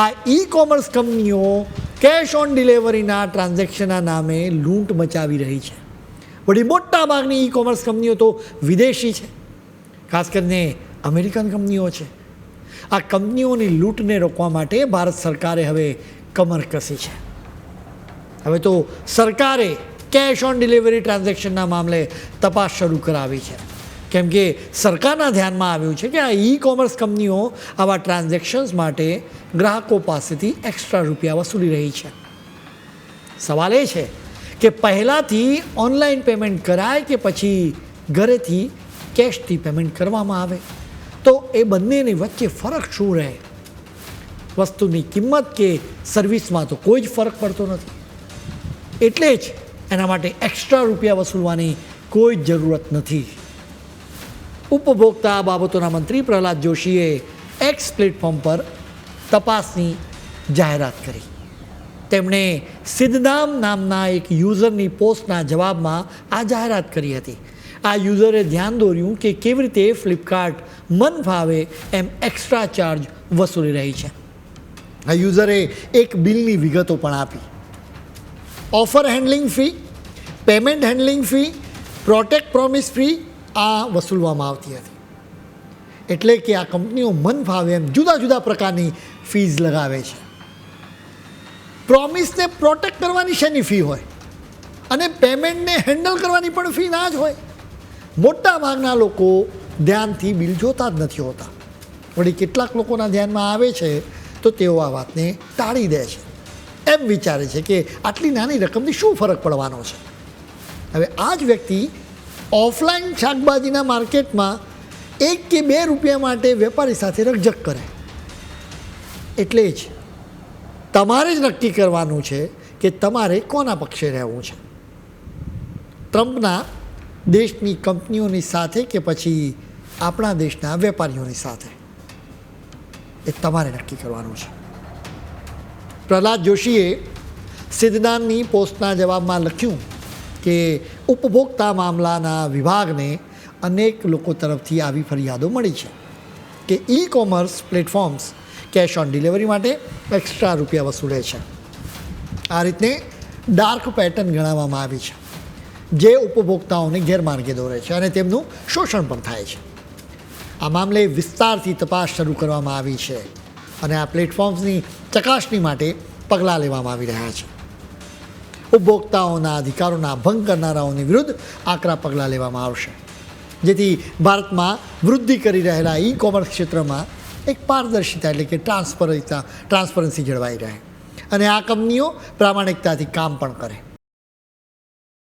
આ ઈ કોમર્સ કંપનીઓ cash on ડિલિવરીના ટ્રાન્ઝેક્શનના નામે લૂંટ મચાવી રહી છે. વળી મોટા ભાગની ઈ કોમર્સ કંપનીઓ તો વિદેશી છે. ખાસ કરીને અમેરિકન કંપનીઓ છે. આ કંપનીઓની લૂંટને રોકવા માટે ભારત સરકારે હવે કમર કસી છે. હવે તો સરકારે કેશ ઓન ડિલિવરી ટ્રાન્ઝેક્શનના મામલે તપાસ શરૂ કરાવી છે. કેમ કે સરકારના ધ્યાનમાં આવ્યું છે કે આ ઈ કોમર્સ કંપનીઓ આવા ટ્રાન્ઝેક્શન્સ માટે ગ્રાહકો પાસેથી એક્સ્ટ્રા રૂપિયા વસૂલી રહી છે. સવાલ એ છે કે પહેલાંથી ઓનલાઈન પેમેન્ટ કરાય કે પછી ઘરેથી કેશથી પેમેન્ટ કરવામાં આવે? તો એ બંનેની વચ્ચે ફરક શું રહે? વસ્તુની કિંમત કે સર્વિસમાં તો કોઈ જ ફરક પડતો નથી. એટલે જ એના માટે એક્સ્ટ્રા રૂપિયા વસૂલવાની કોઈ જ જરૂરત નથી. ઉપભોક્તા બાબતોના મંત્રી પ્રહલાદ જોશીએ એક્સ પ્લેટફોર્મ પર તપાસની જાહેરાત કરી. તેમણે સિદ્ધનામ નામના એક યુઝરની પોસ્ટના જવાબમાં આ જાહેરાત કરી હતી. આ યુઝરે ધ્યાન દોર્યું કે કેવી રીતે ફ્લિપકાર્ટ મન ફાવે એમ એક્સ્ટ્રા ચાર્જ વસૂલી રહી છે. આ યુઝરે એક બિલની વિગતો પણ આપી. Offer handling fee payment handling fee protect promise fee આ વસૂલવામાં આવતી હતી. એટલે કે આ કંપનીઓ મન ફાવે એમ જુદા જુદા પ્રકારની ફીઝ લગાવે છે. પ્રોમિસને પ્રોટેક્ટ કરવાની શેની ફી હોય? અને પેમેન્ટને હેન્ડલ કરવાની પણ ફી ના જ હોય. મોટા ભાગના લોકો ધ્યાનથી બિલ જોતા જ નથી હોતા. વળી કેટલાક લોકોના ધ્યાનમાં આવે છે, તો તેઓ આ વાતને ટાળી દે છે. એમ વિચારે છે કે આટલી નાની રકમથી શું ફરક પડવાનો છે? હવે આ જ વ્યક્તિ ઓફલાઈન શાકભાજીના માર્કેટમાં એક કે બે રૂપિયા માટે વેપારી સાથે રકઝક કરે. એટલે જ તમારે જ નક્કી કરવાનું છે કે તમારે કોના પક્ષે રહેવું છે. ટ્રમ્પના દેશની કંપનીઓની સાથે કે પછી આપણા દેશના વેપારીઓની સાથે એ તમારે નક્કી કરવાનું છે. પ્રહલાદ જોશીએ સિદ્ધાંતની પોસ્ટના જવાબમાં લખ્યું કે ઉપભોક્તા મામલાના વિભાગને અનેક લોકો તરફથી આવી ફરિયાદો મળી છે કે E commerce platforms cash on delivery માટે એક્સ્ટ્રા રૂપિયા વસૂલે છે. આ રીતને ડાર્ક પેટર્ન ગણાવવામાં આવી છે. જે ઉપભોક્તાઓને ગેરમાર્ગે દોરે છે અને તેમનું શોષણ પણ થાય છે. આ મામલે વિસ્તારથી તપાસ શરૂ કરવામાં આવી છે અને આ પ્લેટફોર્મ્સની ચકાસણી માટે પગલાં લેવામાં આવી રહ્યા છે. ઉપભોક્તાઓના અધિકારોના ભંગ કરનારાઓની વિરુદ્ધ આકરા પગલાં લેવામાં આવશે. જેથી ભારતમાં વૃદ્ધિ કરી રહેલા ઈ કોમર્સ ક્ષેત્રમાં એક પારદર્શિતા એટલે કે ટ્રાન્સપરન્સી ટ્રાન્સપરન્સી જળવાઈ રહે. અને આ કંપનીઓ પ્રામાણિકતાથી કામ પણ કરે.